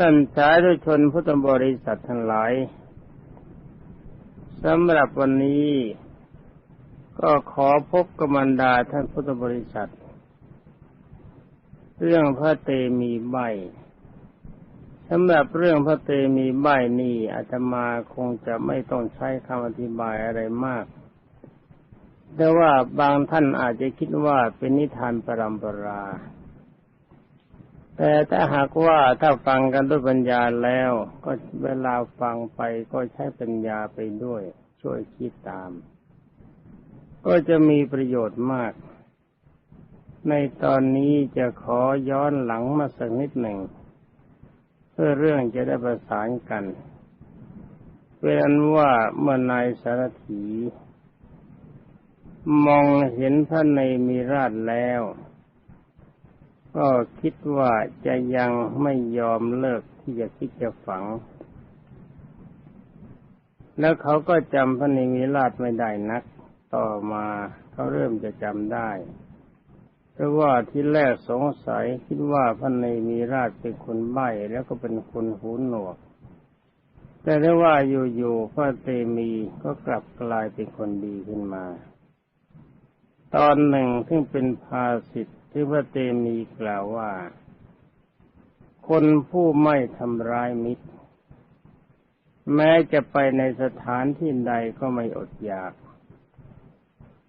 ท่านสาธุชนพุทธบริษัททั้งหลายสำหรับวันนี้ก็ขอพบกมันดาท่านพุทธบริษัท เรื่องพระเตมีใบสำหรับเรื่องพระเตมีใบนี่อาตมาคงจะไม่ต้องใช้คำอธิบายอะไรมาก แต่ว่าบางท่านอาจจะคิดว่าเป็นนิทานปรำปรา แต่ถ้าหากว่าถ้าฟังกันด้วยปัญญาแล้ว ก็เวลาฟังไปก็ใช้ปัญญาไปด้วย ช่วยคิดตาม ก็จะมีประโยชน์มาก ในตอนนี้จะขอย้อนหลังมาสักนิดหนึ่ง เพื่อเรื่องจะได้ประสานกันเป็นว่าเมื่อนายสารถี มองเห็นพระในมีราชแล้ว ก็คิดว่าจะยังไม่ยอมเลิกที่จะคิดจะฝัง แล้วเขาก็จำพระนิมิราชไม่ได้นัก ต่อมาเขาเริ่มจะจำได้ เพราะว่าที่แรกสงสัยคิดว่าพระนิมิราชเป็นคนใบ้แล้วก็เป็นคนหูหนวก แต่ได้ว่าอยู่ๆพระเตมีก็กลับกลายเป็นคนดีขึ้นมา ตอนหนึ่งซึ่งเป็นภาสิทธ ที่พระเตมีกล่าวว่า คนผู้ไม่ทำร้ายมิตร แม้จะไปในสถานที่ใดก็ไม่อดอยาก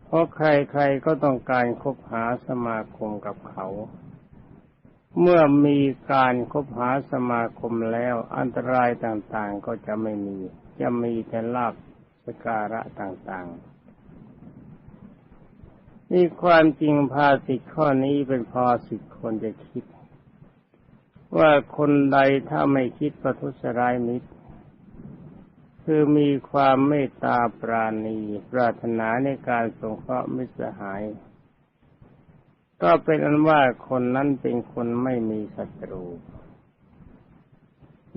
เพราะใครๆก็ต้องการคบหาสมาคมกับเขา เมื่อมีการคบหาสมาคมแล้วอันตรายต่างๆก็จะไม่มี จะมีแต่ลาภสการะต่างๆ นี่ความจริงภาสิทข้อนี้เป็นภาสิทคนจะคิด ว่าคนใดถ้าไม่คิดประทุษร้ายมิตร คือมีความเมตตาปราณีปรารถนาในการสงเคราะห์มิตรสหาย ก็เป็นอันว่าคนนั้นเป็นคนไม่มีศัตรู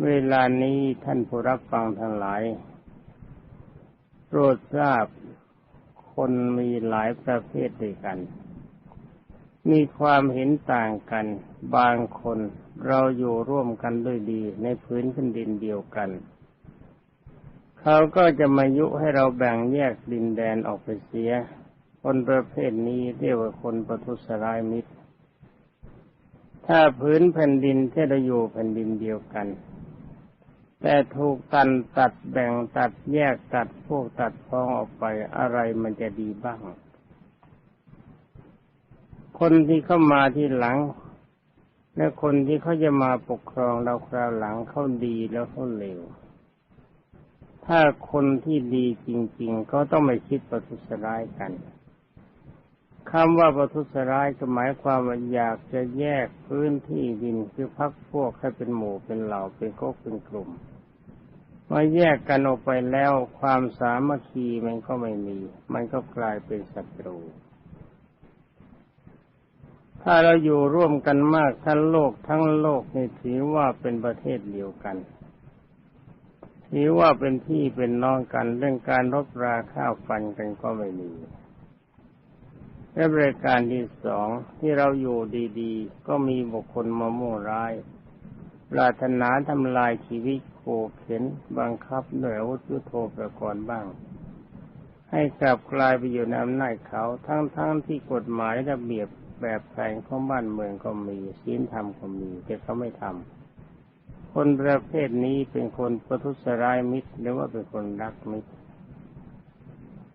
เวลานี้ท่านผู้รับฟังทั้งหลายโปรดทราบ คนมีหลายประเภทด้วยกัน มีความเห็นต่างกัน บางคนเราอยู่ร่วมกันด้วยดีในพื้นแผ่นดินเดียวกัน เขาก็จะมายุให้เราแบ่งแยกดินแดนออกไปเสีย คนประเภทนี้เรียกว่าคนประทุษร้ายมิตร ถ้าพื้นแผ่นดินที่เราอยู่แผ่นดินเดียวกัน แต่ถูกตันตัดแบ่งตัดแยกตัดพวกตัดพ้องออกไปอะไรมันจะดีบ้าง คนที่เข้ามาที่หลัง และคนที่เขาจะมาปกครองเราคราวหลังเขาดีแล้วเขาเลวถ้าคนที่ดีจริงๆเขาต้องไม่คิดประทุษร้ายกันคำว่าประทุษร้ายก็หมายความว่าอยากจะแยกพื้นที่ดินคือพักพวกให้เป็นหมู่เป็นเหล่าเป็นก๊กเป็นกลุ่ม มาแยกกันออกไปแล้วความสามัคคีมันก็ไม่มี มันก็กลายเป็นศัตรู ถ้าเราอยู่ร่วมกันมากทั้งโลกทั้งโลกนี่ถือว่าเป็นประเทศเดียวกันถือว่าเป็นพี่เป็นน้องกันเรื่องการรบราข้าวฟันกันก็ไม่มีและบริการที่สองที่เราอยู่ดี ๆ ก็มีบุคคลมาโม่ร้าย ปรารถนาทำลายชีวิต ขเข็นบังคับหน่วยอาวุธยุโทโธประกรณ์บ้าง ให้กลับกลายไปอยู่ในอำนาจเขาทั้งๆทที่กฎหมายระเบียบแบบแผนของบ้านเมืองก็มีศีลธรรมก็มี แต่เขาไม่ทำคนประเภทนี้เป็นคนประทุษร้ายมิตรหรือว่าเป็นคนรักมิตร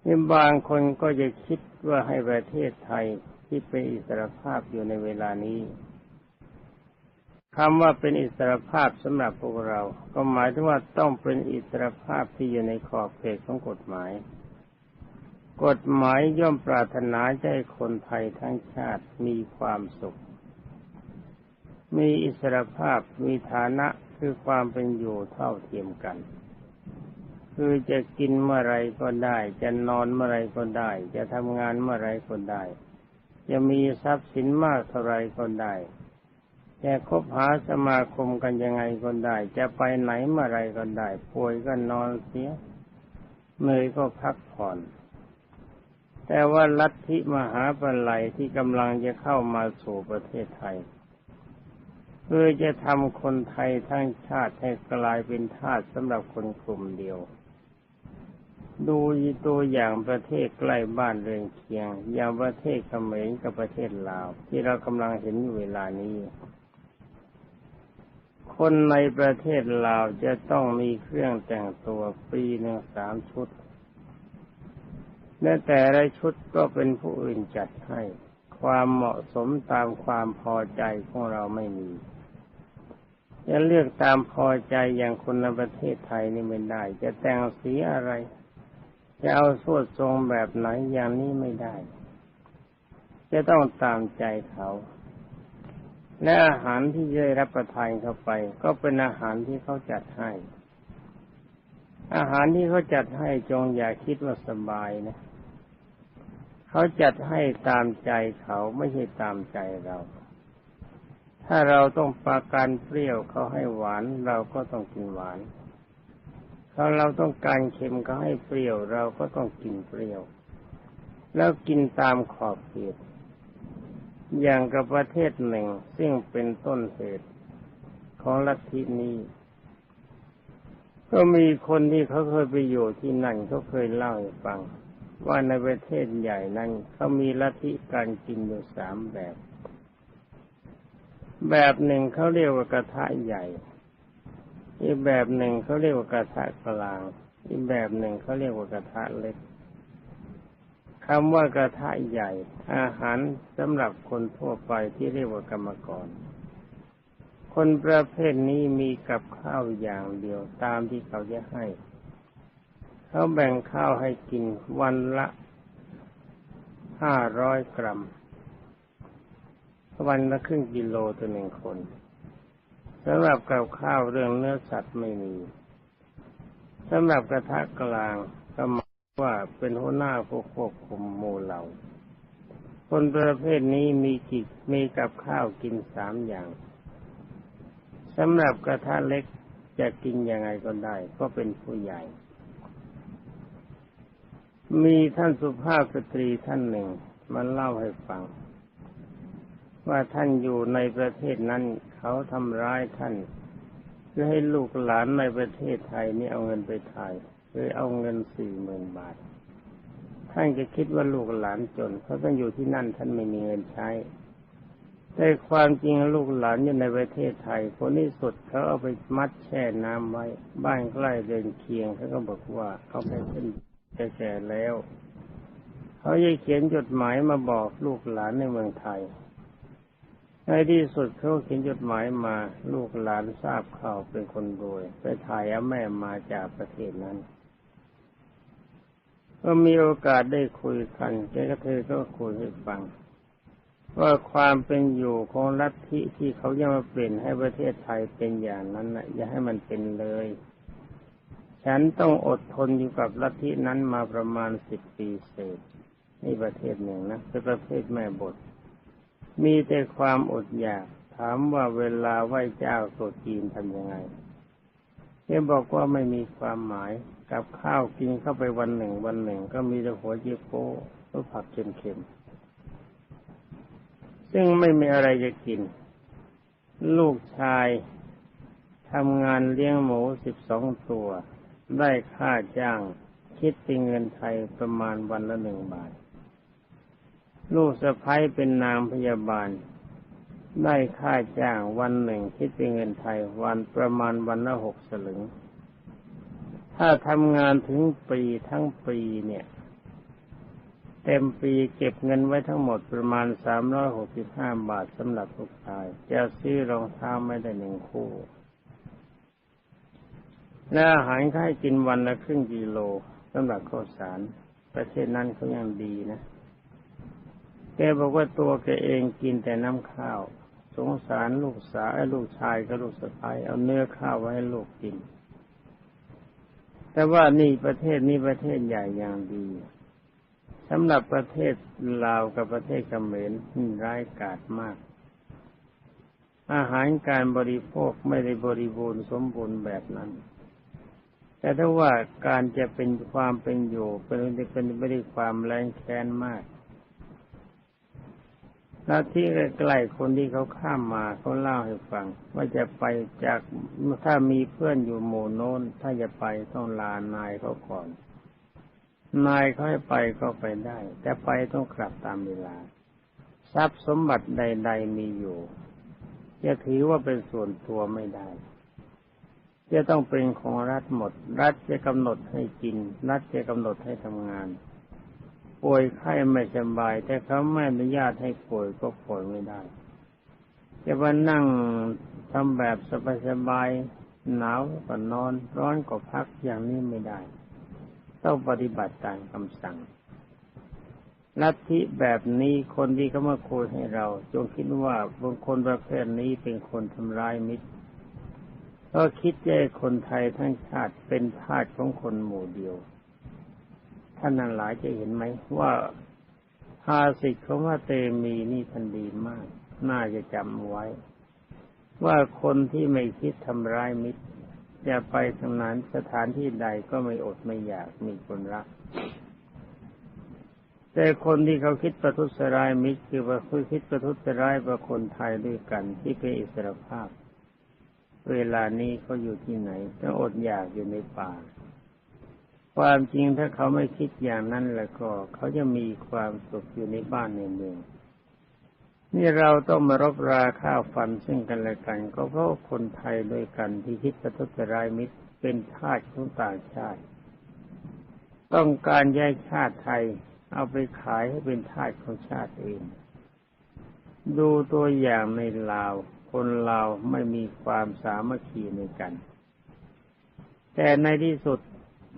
นี่บางคนก็จะคิดว่าให้ประเทศไทยที่เป็นอิสรภาพอยู่ในเวลานี้ คำว่าเป็นอิสรภาพสำหรับพวกเรา ก็หมายถึงว่าต้องเป็นอิสรภาพที่อยู่ในขอบเขตของกฎหมาย กฎหมายย่อมปรารถนาให้คนไทยทั้งชาติมีความสุข มีอิสรภาพมีฐานะคือความเป็นอยู่เท่าเทียมกัน คือจะกินเมื่อไรก็ได้ จะนอนเมื่อไรก็ได้ จะทำงานเมื่อไรก็ได้ จะมีทรัพย์สินมากเท่าไรก็ได้ จะคบหาสมาคมกันยังไงก็ได้ จะไปไหนเมื่อไรก็ได้ ป่วยก็นอนเสียเหนื่อยก็พักผ่อน แต่ว่าลัทธิมหาปลัยที่กำลังจะเข้ามาสู่ประเทศไทย เพื่อจะทำคนไทยทั้งชาติให้กลายเป็นทาสสำหรับคนกลุ่มเดียว ดูตัวอย่างประเทศใกล้บ้านเรือนเคียง อย่างประเทศเขมรกับประเทศลาว ที่เรากำลังเห็นอยู่เวลานี้ คนในประเทศลาวจะต้องมีเครื่องแต่งตัวปีหนึ่งสามชุด และแต่ละชุดก็เป็นผู้อื่นจัดให้ ความเหมาะสมตามความพอใจของเราไม่มีจะเลือกตามพอใจอย่างคนในประเทศไทยนี่ไม่ได้ จะแต่งสีอะไร จะเอาสวดทรงแบบไหนอย่างนี้ไม่ได้ จะต้องตามใจเขา และอาหารที่ได้รับประทานเข้าไป ก็เป็นอาหารที่เขาจัดให้ อาหารที่เขาจัดให้จงอย่าคิดว่าสบายนะ เขาจัดให้ตามใจเขาไม่ใช่ตามใจเรา ถ้าเราต้องปาการเปรี้ยวเขาให้หวานเราก็ต้องกินหวานถ้าเราต้องการเค็มเขาให้เปรี้ยวเราก็ต้องกินเปรี้ยว แล้วกินตามขอบเขต อย่างกับประเทศหนึ่ง ซึ่งเป็นต้นเหตุของลัทธินี้ ก็มีคนที่เขาเคยไปอยู่ที่นั่นเขาเคยเล่าให้ฟัง ว่าในประเทศใหญ่นั้นเขามีลัทธิการกินอยู่สามแบบ แบบหนึ่งเขาเรียกว่ากระทะใหญ่อีกแบบหนึ่งเขาเรียกว่ากระทะกลาง อีกแบบหนึ่งเขาเรียกว่ากระทะเล็ก คำว่ากระทะใหญ่ อาหารสำหรับคนทั่วไปที่เรียกว่ากรรมกร คนประเภทนี้มีกับข้าวอย่างเดียวตามที่เขาจะให้ เขาแบ่งข้าวให้กินวันละห้าร้อยกรัม วันละครึ่งกิโลต่อหนึ่งคนสำหรับกับข้าวเรื่องเนื้อสัตว์ไม่มีสำหรับกระทะกลางก็มา ว่าเป็นหัวหน้าผู้ควบคุมหมู่เหล่าคนประเภทนี้มีกิจมีกับข้าวกินสามอย่างสำหรับกระทะเล็กจะกินยังไงก็ได้ ก็เป็นผู้ใหญ่ มีท่านสุภาพสตรีท่านหนึ่งมาเล่าให้ฟัง ว่าท่านอยู่ในประเทศนั้น เขาทำร้ายท่านเพื่อให้ลูกหลานในประเทศไทยนี่เอาเงินไปถ่าย คือเอาเงินสี่หมื่นบาท ท่านจะคิดว่าลูกหลานจน เพราะท่านอยู่ที่นั่นท่านไม่มีเงินใช้ แต่ความจริงลูกหลานอยู่ในประเทศไทยคนที่สุดเขาเอาไปมัดแช่น้ำไว้ บ้านใกล้เดินเคียงเขาก็บอกว่าเขาไปขึ้นแก่แล้วเขาจะเขียนจดหมายมาบอกลูกหลานในเมืองไทย ในที่สุดเขาเขียนจดหมายมาลูกหลานทราบข่าวเป็นคนรวย ไปถ่ายเอาแม่มาจากประเทศนั้น ก็มีโอกาสได้คุยกันแกก็เธอก็คุยให้ฟัง ว่าความเป็นอยู่ของลัทธิที่เขายังมาเปลี่ยนให้ประเทศไทยเป็นอย่างนั้นนะอย่าให้มันเป็นเลย ฉันต้องอดทนอยู่กับลัทธินั้นมาประมาณสิบปีเศษนี่ประเทศหนึ่งนะเป็นประเภทแม่บท มีแต่ความอดอยาก ถามว่าเวลาไหว้เจ้าโตจีนทำยังไงเ่บอกว่าไม่มีความหมาย กับข้าวกินเข้าไปวันหนึ่ง วันหนึ่ง ก็มีแต่หัวเจี๊ยโป้ก็ผักเค็มๆซึ่งไม่มีอะไรจะกิน ลูกชายทำงานเลี้ยงหมูสิบสองตัว ได้ค่าจ้าง คิดเป็นเงินไทยประมาณวันละหนึ่งบาท ลูกสะพ้ายเป็นนางพยาบาล ได้ค่าจ้างวันหนึ่งคิดเป็นเงินไทยวันประมาณวันละหกสลึง ถ้าทำงานถึงปีทั้งปีเนี่ย เต็มปีเก็บเงินไว้ทั้งหมดประมาณสามร้อยหกสิบห้าบาทสำหรับลูกชาย จะซื้อรองเท้าไม่ได้หนึ่งคู่และอาหารค่ายกินวันละครึ่งกิโลสำหรับข้าวสาร ประเทศนั้นเขายังดีนะ แกบอกว่าตัวแกเองกินแต่น้ำข้าว สงสารลูกสาวลูกชายกับลูกสะใภ้เอาเนื้อข้าวไว้ให้ลูกกิน แต่ว่านี่ประเทศนี้ประเทศใหญ่อย่างดีสำหรับประเทศลาวกับประเทศเขมรนี่ร้ายกาจมาก อาหารการบริโภคไม่ได้บริบูรณ์สมบูรณ์แบบนั้น แต่ถ้าว่าการจะเป็นความเป็นอยู่เป็นเป็นไม่ได้ความแรงแค้นมาก แล้วที่ใกล้ๆคนที่เขาข้ามมาเขาเล่าให้ฟัง ว่าจะไปจากถ้ามีเพื่อนอยู่หมู่โน้น ถ้าจะไปต้องลานายเขาก่อน นายเขาให้ไปก็ไปได้ แต่ไปต้องกลับตามเวลา ทรัพย์สมบัติใด ๆมีอยู่จะถือว่าเป็นส่วนตัวไม่ได้ จะต้องเป็นของรัฐหมด รัฐจะกำหนดให้กิน รัฐจะกำหนดให้ทำงาน ป่วยไข้ไม่สบาย แต่เขาไม่อนุญาตให้ป่วยก็ป่วยไม่ได้จะมานั่งทำแบบสบายๆหนาวก็นอน ร้อนก็พักอย่างนี้ไม่ได้ ต้องปฏิบัติตามคำสั่งลัทธิแบบนี้คนที่เขามาคุยให้เรา จงคิดว่าบุคคลประเภทนี้เป็นคนทำร้ายมิตรก็คิดแย่คนไทยทั้งชาติเป็นทาสของคนหมู่เดียว ท่านนั้นหลายจะเห็นไหมว่าภาสิทธิ์ของว่าเตมีนี่ทันดีมาก น่าจะจำไว้ ว่าคนที่ไม่คิดทำร้ายมิตรจะไปทางนั้นสถานที่ใดก็ไม่อดไม่อยากมีคนรัก แต่คนที่เขาคิดประทุษร้ายมิตรคือว่าคุยคิดประทุษร้ายประคนไทยด้วยกันที่เป็นอิสรภาพ เวลานี้เขาอยู่ที่ไหนต้องอดอยากอยู่ในป่า ความจริงถ้าเขาไม่คิดอย่างนั้นแล้วก็ เขาจะมีความสุขอยู่ในบ้านในเมืองนี่เราต้องมารบราข้าวฟันซึ่งกันและกัน ก็เพราะคนไทยด้วยกันที่คิดประทุษร้ายมิตรเป็นทาสของต่างชาติ ต้องการย้ายชาติไทย เอาไปขายให้เป็นทาสของชาติอื่นดูตัวอย่างในลาว คนลาวไม่มีความสามัคคีในกัน แต่ในที่สุด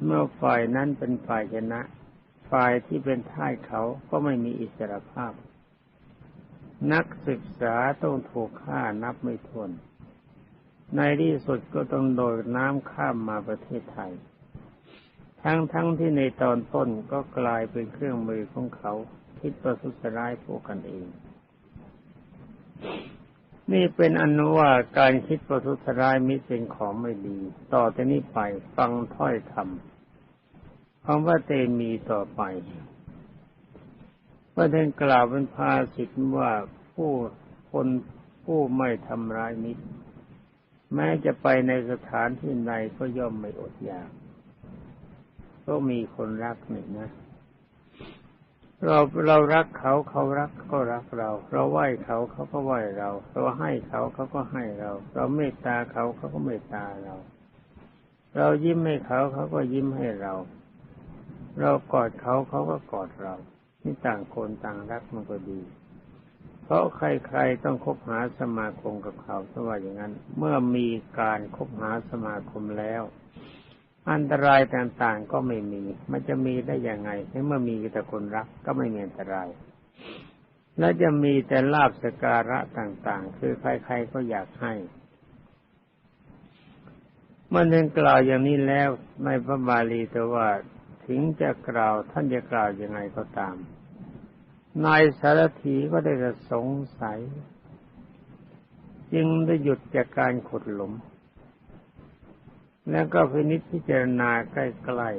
เมื่อฝ่ายนั้นเป็นฝ่ายชนะ ฝ่ายที่เป็นท่ายเขาก็ไม่มีอิสรภาพ นักศึกษาต้องถูกฆ่านับไม่ถ้วน ในที่สุดก็ต้องโดดน้ำข้ามมาประเทศไทย ทั้งทั้งที่ในตอนต้นก็กลายเป็นเครื่องมือของเขาคิดประทุษร้ายพวกกันเอง นี่เป็นอนุว่าการคิดประทุษร้ายมิเป็นของไม่ดี ต่อจากนี้ไปฟังถ้อยคำคำว่าเตมีต่อไปพระท่านกล่าวเป็นภาสิทว่าผู้คนผู้ไม่ทำร้ายมิตร แม้จะไปในสถานที่ใดก็ย่อมไม่อดอยาก ก็มีคนรักหนึ่งนะ เราเรารักเขาเขารักก็รักเรา เราไหว้เขาเขาก็ไหว้เรา เราให้เขาเขาก็ให้เรา เราเมตตาเขาเขาก็เมตตาเรา เรายิ้มให้เขาเขาก็ยิ้มให้เรา เรากอดเขาเขาก็กอดเรานี่ต่างคนต่างรักมันก็ดี เพราะใครๆต้องคบหาสมาคมกับเขาถ้าว่าอย่างนั้น เมื่อมีการคบหาสมาคมแล้ว อันตรายต่างๆก็ไม่มี มันจะมีได้ยังไงเมื่อมีแต่คนรักก็ไม่มีอันตราย และจะมีแต่ลาบสการะต่างๆ คือใครๆก็อยากให้เมื่อนึงกล่าวอย่างนี้แล้วในพระบาลีแต่ว่าถึงจะกล่าวท่านจะกล่าวยังไงก็ตาม นายสารถีก็ได้สงสัย จึงได้หยุดจากการขุดหลุม แล้วก็พินิจพิจารณาใกล้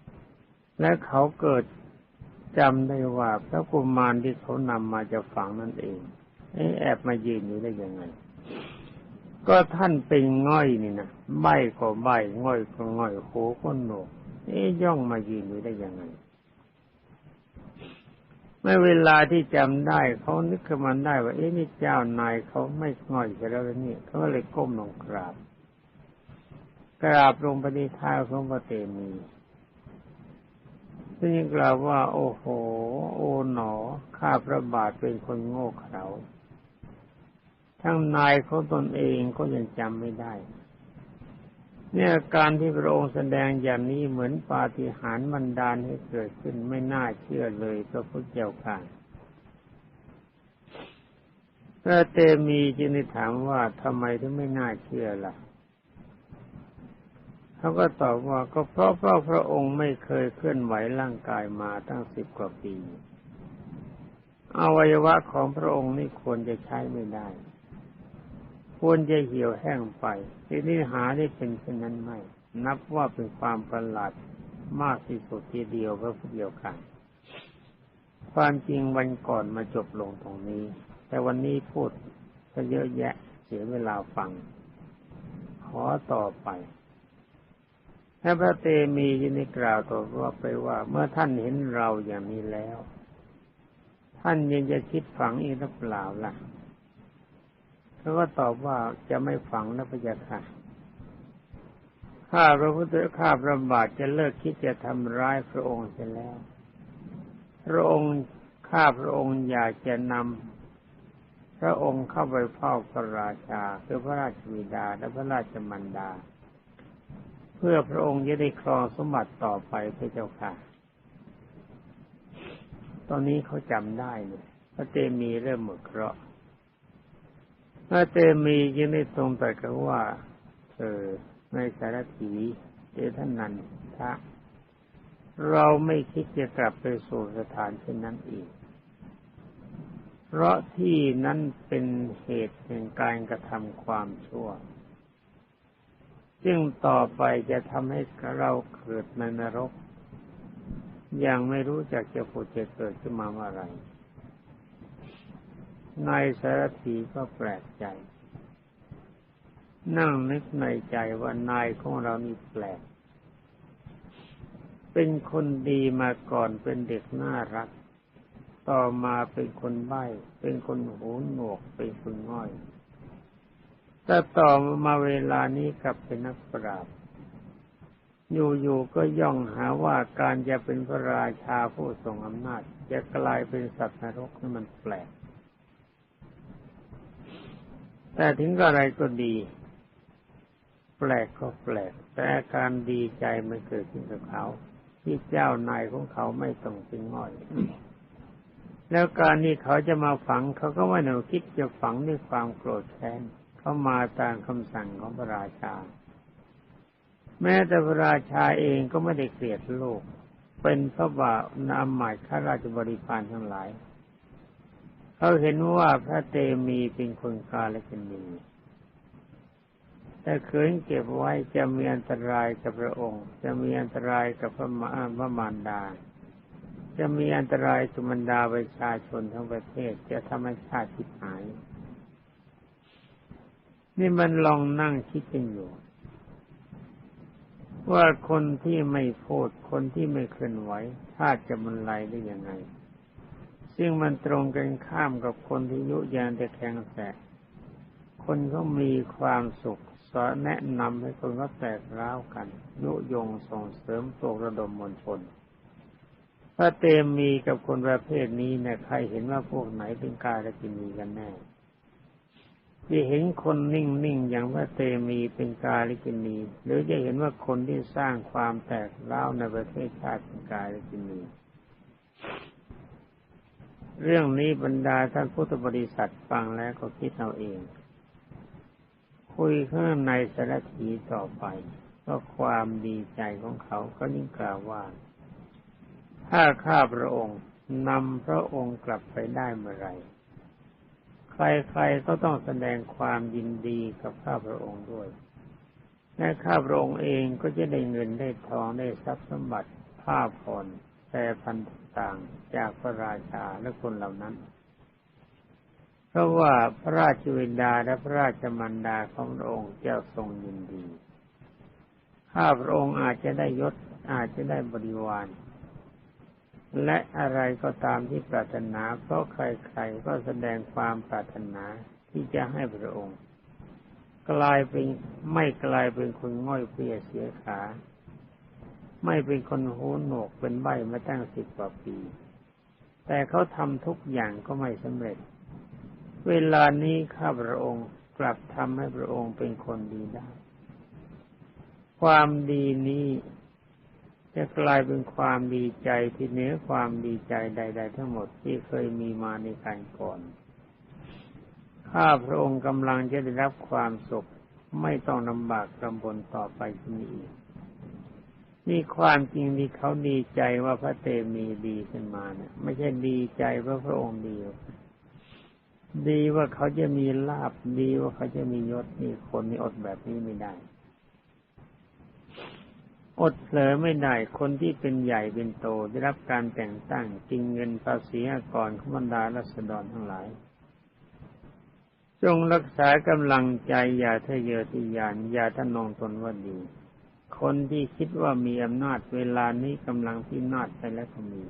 ๆ และเขาเกิดจำได้ว่าพระกุมารที่เขานำมาจะฝังนั่นเองแอบมายืนอยู่ได้ยังไง ก็ท่านเป็นง่อยนี่นะใบก็ใบง่อยก็ง่อยโหก็โหนกเอ๊ย่องมายืนอยู่ได้ยังไงเมื่อเวลาที่จำได้เขานึกขึ้นมาได้ว่าเอ๊ะนี่เจ้านายเขาไม่ง่อยแล้วนี่เขาเลยก้มลงกราบ กราบลงปในเท้าของพระเตมีซึ่งกล่าวว่า โอ้โห โอ๋หนอ ข้าพระบาทเป็นคนโง่เขลาทั้งนายเขาตนเองก็ยังจำไม่ได้ เนี่ยการที่พระองค์แสดงอย่างนี้เหมือนปาฏิหาริย์บันดาลให้เกิดขึ้นไม่น่าเชื่อเลยพระพุทธเจ้าค่ะพระเตมีจึงได้ถามว่าทำไมถึงไม่น่าเชื่อล่ะ เขาก็ตอบว่าก็เพราะพระพระองค์ไม่เคยเคลื่อนไหวร่างกายมาตั้งสิบกว่าปี อวัยวะของพระองค์นี่ควรจะใช้ไม่ได้ ควรจะเหี่ยวแห้งไปที่นี่หาได้เป็นเช่นนั้นไม่ นับว่าเป็นความประหลาดมากที่สุดทีเดียวพระพุทธเจ้าค่ะความจริงวันก่อนมาจบลงตรงนี้ แต่วันนี้พูดก็เยอะแยะเสียเวลาฟัง ขอต่อไป ถ้าพระเตมียินกล่าวต่อว่าไปว่า เมื่อท่านเห็นเราอย่างนี้แล้ว ท่านยังจะคิดฝังอีกหรือเปล่าล่ะเขาก็ตอบว่าจะไม่ฝังนะพระยาค่ะข้าพระพุทธข้าพระบาทจะเลิกคิดจะทำร้ายพระองค์เสียแล้ว พระองค์ข้าพระองค์อยากจะนำพระองค์เข้าไปเฝ้าพระราชาคือพระราชบิดาและพระราชมันดา พื่อพระองค์จะได้ครองสมบัติต่อไปพระเจ้าค่ะ ตอนนี้เขาจำได้เลยพระเตมีเริ่มหมดเคราะห์พระเตมียังได้ทรงตรัสกับว่า เออในสารถีเจท่านนันทะเราไม่คิดจะกลับไปสู่สถานเช่นนั้นอีก เพราะที่นั้นเป็นเหตุแห่งการกระทำความชั่ว ซึ่งต่อไปจะทำให้เราเกิดในนรกอย่างไม่รู้จักจะผุดจะเกิดขึ้นมาเมื่อไรนายสารถีก็แปลกใจ นั่งนึกในใจว่านายของเรานี่แปลก เป็นคนดีมาก่อนเป็นเด็กน่ารัก ต่อมาเป็นคนใบ้ เป็นคนหูหนวก เป็นคนง่อย แต่ต่อมาเวลานี้กลับเป็นนักปราชญ์อยู่ๆก็ย่องหาว่าการจะเป็นพระราชาผู้ทรงอำนาจ จะกลายเป็นสัตว์นรกนี่มันแปลก แต่ถึงอะไรก็ดี แปลกก็แปลก แต่การดีใจมันเกิดขึ้นกับเขา ที่เจ้านายของเขาไม่ต้องเป็นง่อย แล้วการนี้เขาจะมาฝังเขาก็ไม่หนูคิดจะฝังด้วยความโกรธแค้น เขามาตามคำสั่งของพระราชา แม้แต่พระราชาเองก็ไม่ได้เกลียดโลก เป็นพระบาทนามหมายข้าราชบริพารทั้งหลาย เขาเห็นว่าพระเตมีเป็นคนกาและเป็นดีแต่เขืนเก็บไว้จะมีอันตรายกับพระองค์ จะมีอันตรายกับพระมารพระมารดา จะมีอันตรายกับบรรดาประชาชนทั้งประเทศจะทำให้ชาติทิพหาย นี่มันลองนั่งคิดกันอยู่ ว่าคนที่ไม่พูดคนที่ไม่เคลื่อนไหวชาติจะบรรลัยได้ยังไง ซึ่งมันตรงกันข้ามกับคนที่ยุยานแต่แข็งแสคนเขามีความสุขสอนแนะนำให้คนก็แตกร้าวกัน ยุยงส่งเสริมปลุกระดมมวลชนพระเตมีกับคนประเภทนี้เนี่ยใครเห็นว่าพวกไหนเป็นกาลกินีกันแน่ ที่เห็นคนนิ่งๆอย่างพระเตมีเป็นกาลิกินีหรือจะเห็นว่าคนที่สร้างความแตกร้าในประเทศชาติเป็นกาลิกินีเรื่องนี้บรรดาท่านพุทธบริษัทฟังแล้วก็คิดเอาเอง คุยข้างในสารถีต่อไปก็ความดีใจของเขาก็ยิ่งกล่าวว่า ถ้าข้าพระองค์นำพระองค์กลับไปได้เมื่อไร ใครๆก็ต้องแสดงความยินดีกับข้าพระองค์ด้วยและข้าพระองค์เองก็จะได้เงินได้ทองได้ทรัพย์สมบัติผ้าผ่อนแต่พันต่างจากพระราชาและคนเหล่านั้น เพราะว่าพระราชวินดาและพระราชมันดาของพระองค์เจ้าทรงยินดี ข้าพระองค์อาจจะได้ยศอาจจะได้บริวาร และอะไรก็ตามที่ปรารถนา เพราะใครๆก็แสดงความปรารถนาที่จะให้พระองค์ กลายเป็นไม่กลายเป็นคนง่อยเปียเสียขา ไม่เป็นคนหูหนวกเป็นใบมาตั้งสิบกว่าปี แต่เขาทำทุกอย่างก็ไม่สำเร็จ เวลานี้ข้าพระองค์กลับทำให้พระองค์เป็นคนดีได้ ความดีนี้ จะกลายเป็นความดีใจที่เหนือความดีใจใด ๆ ทั้งหมดที่เคยมีมาในการก่อนข้าพระองค์กำลังจะได้รับความสุขไม่ต้องลำบากลำบนต่อไปที่นี้อีกนี่ความจริงที่เขาดีใจว่าพระเตมีดีขึ้นมาเนี่ย ไม่ใช่ดีใจเพราะพระองค์ดีดีว่าเขาจะมีลาบดีว่าเขาจะมียศนี่คนนี่อดแบบนี้ไม่ได้ อดเผลอไม่ได้คนที่เป็นใหญ่เป็นโตได้รับการแต่งตั้งกินเงินภาษีอากรขบรรดารัษฎรทั้งหลาย จงรักษากำลังใจอย่าทะเยอทะยานอย่าทะนงตนว่าดี คนที่คิดว่ามีอำนาจเวลานี้กำลังพินาศไปแล้วก็มี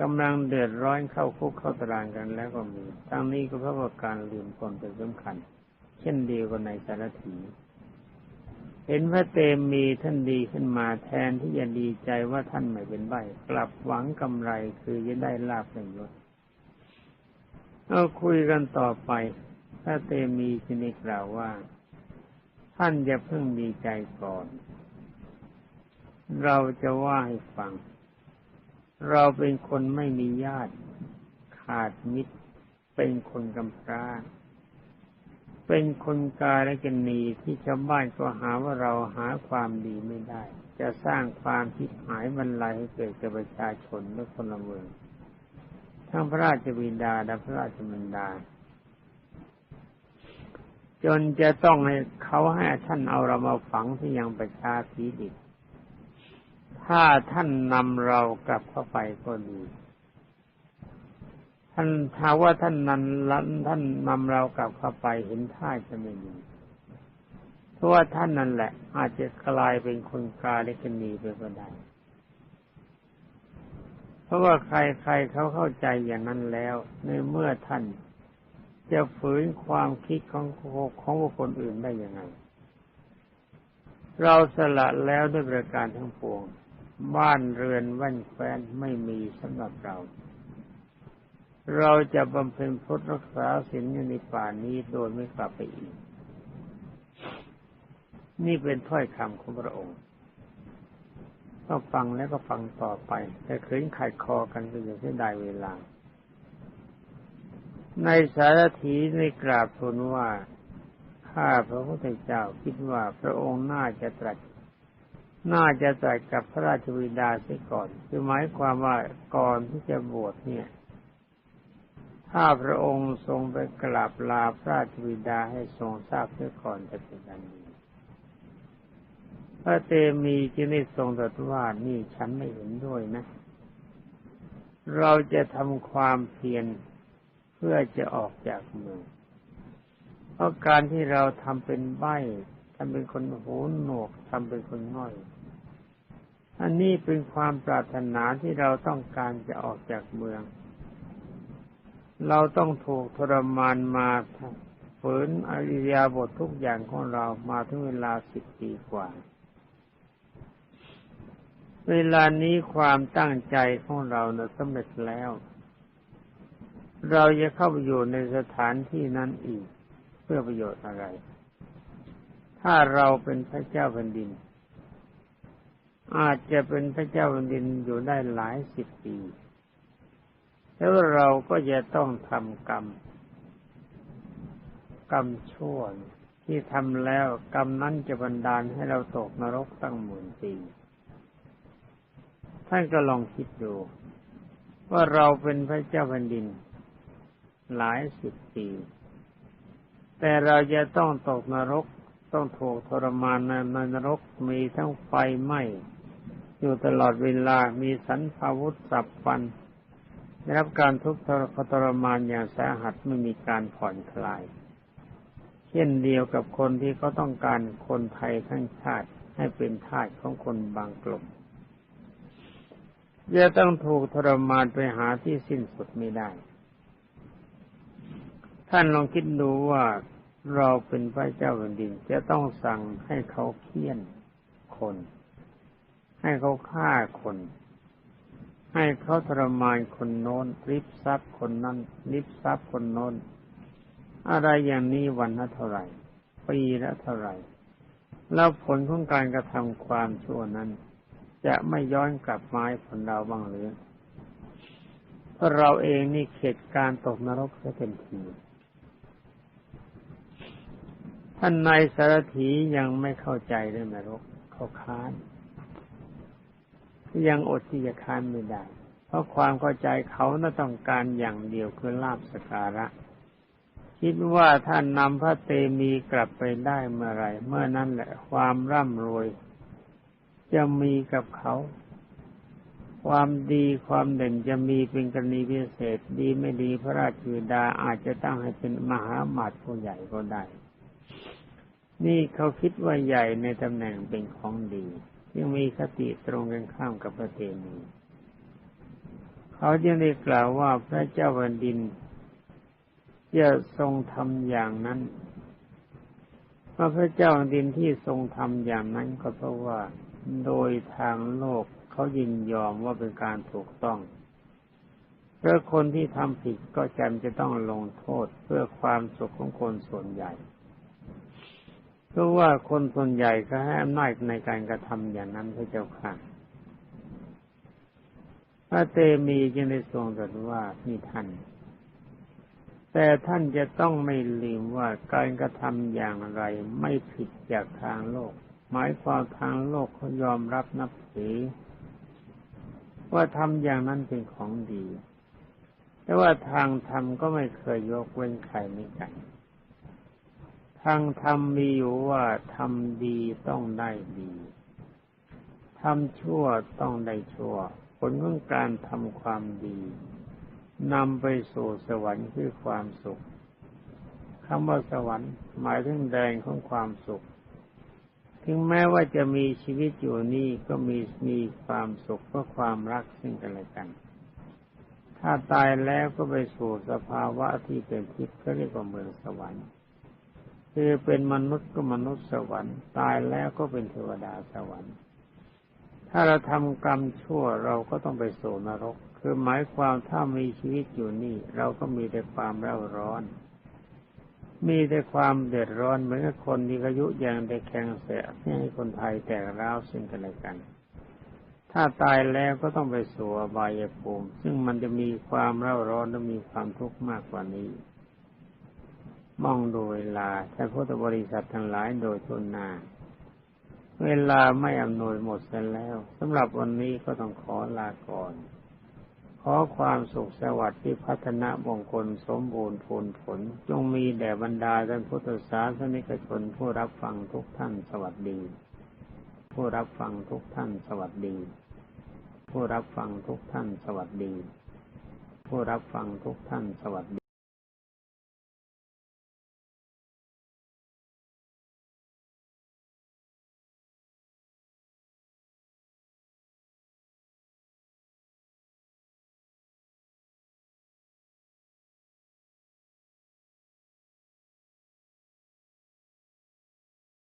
กำลังเดือดร้อนเข้าคุกเข้าตารางกันแล้วก็มีทั้งนี้ก็เพราะว่าการลืมคนเป็นสำคัญ เช่นเดียวกับในสารถี เห็นพระเตมีท่านดีขึ้นมาแทนที่จะดีใจว่าท่านไม่เป็นใบกลับหวังกำไรคือจะได้ลาภประโยชน์เอาคุยกันต่อไป พระเตมีจึงได้กล่าวว่า ท่านจะเพิ่งดีใจก่อน เราจะว่าให้ฟัง เราเป็นคนไม่มีญาติ ขาดมิตรเป็นคนกำพร้า เป็นคนกาและกันนีที่ชาวบ้านก็หาว่าเราหาความดีไม่ได้ จะสร้างความทิพหายบรรลัยให้เกิดกับประชาชนและคนละเมือง ทั้งพระราชบิดาและพระราชมารดา จนจะต้องให้เขาให้ท่านเอาเรามาฝังที่ยังประชาพีดิถ้าท่านนำเรากลับเข้าไปก็ดี ท่านถ้าว่าท่านนั้นลันท่านนำเรากลับเข้าไปเห็นท่าจะไม่ดีเพราะว่าท่านนั่นแหละ อาจจะกลายเป็นคนกาเล็กนีไปก็ได้ เพราะว่าใครๆเขาเข้าใจอย่างนั้นแล้ว ในเมื่อท่านจะฝืนความคิดของของบุคคลอื่นได้ยังไง เราสละแล้วด้วยประการทั้งปวง บ้านเรือนแว่นแฟนไม่มีสำหรับเรา เราจะบำเพ็ญพุทธรักษาศีลอยู่ในป่านี้โดยไม่กลับไปอีก นี่เป็นถ้อยคำของพระองค์ ก็ฟังแล้วก็ฟังต่อไป แต่คืนขัดคอกันก็อย่าเสียดายเวลา ในสารถีในกราบทูลว่าข้าพระพุทธเจ้าคิดว่าพระองค์น่าจะตรัสน่าจะตรัสกับพระราชบิดาเสียก่อน คือหมายความว่าก่อนที่จะบวชเนี่ย ถ้าพระองค์ทรงไปกราบลาพระราชบิดาให้ทรงทราบเสียก่อนจะเป็นการดีพระเตมีจึงได้ทรงตรัสว่านี่ฉันไม่เห็นด้วยนะ เราจะทำความเพียรเพื่อจะออกจากเมือง เพราะการที่เราทำเป็นใบ้ทำเป็นคนหูหนวกทำเป็นคนง่อย อันนี้เป็นความปรารถนาที่เราต้องการจะออกจากเมือง เราต้องถูกทรมานมาฝืนอริยาบททุกอย่างของเรามาถึงเวลาสิบปีกว่า เวลานี้ความตั้งใจของเราเนะสำเร็จแล้ว เราจะเข้าไปอยู่ในสถานที่นั้นอีก เพื่อประโยชน์อะไร ถ้าเราเป็นพระเจ้าแผ่นดิน อาจจะเป็นพระเจ้าแผ่นดินอยู่ได้หลายสิบปี แล้วเราก็จะต้องทำกรรม กรรมชั่วที่ทำแล้วกรรมนั้นจะบันดาลให้เราตกนรกตั้งหมื่นปีท่านก็ลองคิดดู ว่าเราเป็นพระเจ้าแผ่นดิน หลายสิบปี แต่เราจะต้องตกนรกต้องถูกทรมานในนรกมีทั้งไฟไหม้อยู่ตลอดเวลามีสันพาวุธสับฟัน ได้รับการทุกข์ทรมานอย่างสาหัสไม่มีการผ่อนคลาย เช่นเดียวกับคนที่เขาต้องการคนไทยทั้งชาติให้เป็นทาสของคนบางกลุ่มจะต้องถูกทรมานไปหาที่สิ้นสุดไม่ได้ ท่านลองคิดดูว่าเราเป็นพระเจ้าแผ่นดินจะต้องสั่งให้เขาเคี่ยนคน ให้เขาฆ่าคน ให้เขาทรมานคนโน้นริบทรัพย์คนนั้นริบทรัพย์คนโน้น อะไรอย่างนี้วันละเท่าไหร่ปีละเท่าไหร่ แล้วผลของการกระทำความชั่วนั้น จะไม่ย้อนกลับมาให้ผลเราบ้างหรือเพราะเราเองนี่เข็ดการตกนรกจะเป็นทีท่านนายสารถียังไม่เข้าใจเรื่องนรกเขาค้าน ยังอดที่จะค้านไม่ได้ เพราะความเข้าใจเขาน่าต้องการอย่างเดียวคือลาบสการะ คิดว่าท่านนำพระเตมีกลับไปได้เมื่อไรเมื่อนั้นแหละความร่ำรวย จะมีกับเขา ความดีความเด่นจะมีเป็นกรณีพิเศษ ดีไม่ดีพระราชบิดาอาจจะตั้งให้เป็นมหาหมาตย์ผู้ใหญ่ก็ได้ นี่เขาคิดว่าใหญ่ในตำแหน่งเป็นของดี ยังมีคติตรงกันข้ามกับพระเทมีเขาจึงได้กล่าวว่าพระเจ้าแผ่นดินจะทรงทำอย่างนั้นว่าพระเจ้าแผ่นดินที่ทรงทำอย่างนั้นก็เพราะว่าโดยทางโลกเขายินยอมว่าเป็นการถูกต้องเพราะคนที่ทำผิดก็จำจะต้องลงโทษเพื่อความสุขของคนส่วนใหญ่ เพราะว่าคนส่วนใหญ่ก็ให้อำนาจในการกระทำอย่างนั้นพระเจ้าค่ะพระเตมีจึงได้ทรงตรัสว่านี่ท่าน แต่ท่านจะต้องไม่ลืมว่าการกระทำอย่างไรไม่ผิดจากทางโลก หมายความทางโลกเขายอมรับนับถือว่าทำอย่างนั้นเป็นของดี แต่ว่าทางธรรมก็ไม่เคยยกเว้นใครไม่กัน ทางธรรมมีอยู่ว่าทำดีต้องได้ดีทำชั่วต้องได้ชั่ว ผลของการทำความดีนำไปสู่สวรรค์คือความสุขคำว่าสวรรค์หมายถึงแดนของความสุข ถึงแม้ว่าจะมีชีวิตอยู่นี่ก็มีมีความสุขเพราะความรักซึ่งกันและกัน ถ้าตายแล้วก็ไปสู่สภาวะที่เป็นทิพย์ก็เรียกว่าเมืองสวรรค์ คือเป็นมนุษย์ก็มนุษย์สวรรค์ ตายแล้วก็เป็นเทวดาสวรรค์ ถ้าเราทำกรรมชั่วเราก็ต้องไปสู่นรก คือหมายความถ้ามีชีวิตอยู่นี่ เราก็มีแต่ความเร่าร้อน มีแต่ความเดือดร้อนเหมือนกับคนที่อายุยังได้แข่งเสียให้คนไทยแตกร้าวซึ่งกันและกันถ้าตายแล้วก็ต้องไปสู่อบายภูมิ ซึ่งมันจะมีความเร่าร้อนและมีความทุกข์มากกว่านี้ มองดูเวลาท่านพุทธบริษัททั้งหลายโดยทุนนา เวลาไม่อำนวยหมดเสียแล้วสำหรับวันนี้ก็ต้องขอลาก่อน ขอความสุขสวัสดิ์ที่พัฒนามงคลสมบูรณ์ผลผล จงมีแด่บรรดาท่านพุทธศาสนิกชนผู้รับฟังทุกท่านสวัสดี ผู้รับฟังทุกท่านสวัสดี ผู้รับฟังทุกท่านสวัสดี ผู้รับฟังทุกท่านสวัสดี